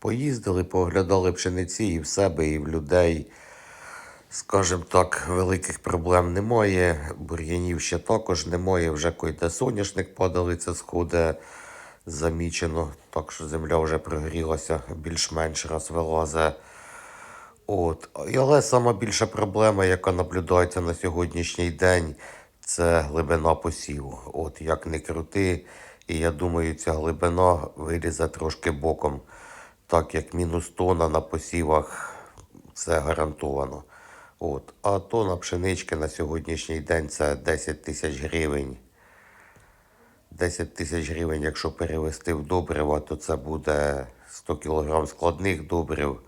Поїздили, поглядали пшениці і в себе, і в людей. Скажімо так, великих проблем немає. Бур'янів ще також немає. Вже койде соняшник падалиця сходить замічено. Так що земля вже прогрілася, більш-менш раз вилазить. От. Але сама більша проблема, яка наблюдається на сьогоднішній день, це глибина посіву. От як не крути, і я думаю, ця глибина вилізе трошки боком, так як мінус тона на посівах це гарантовано. От. А тона пшенички на сьогоднішній день це 10 тисяч гривень. 10 тисяч гривень, якщо перевести в добрива, то це буде 100 кг складних добрив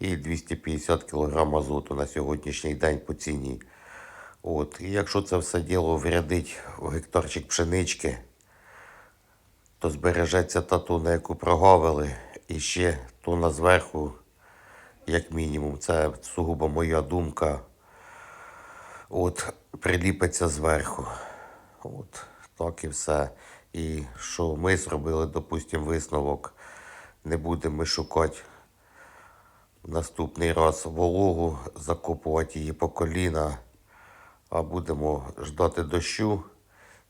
і 250 кг азоту на сьогоднішній день по ціні. От. І якщо це все діло врядить в гектарчик пшенички, то збережеться та тона, яку прогавили, і ще тона зверху, як мінімум. Це сугубо моя думка. От, приліпиться зверху. От, так і все. І що ми зробили, допустимо, висновок. Не будемо ми шукати наступний раз вологу, закопувати її по коліна, а будемо ждати дощу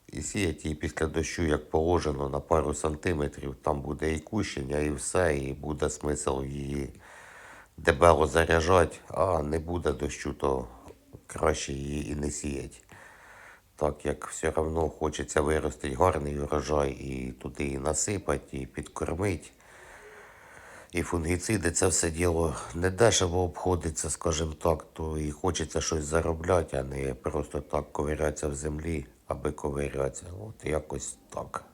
і сіяти її після дощу, як положено, на пару сантиметрів. Там буде і кущення, і все, і буде смисл її дебело заряджати, а не буде дощу, то краще її і не сіяти. Так як все одно хочеться виростити гарний урожай і туди і насипати, і підкормити. І фунгіциди це все діло не дешево обходиться, скажімо так, то і хочеться щось заробляти, а не просто так ковирятися в землі, аби ковирятися. От якось так.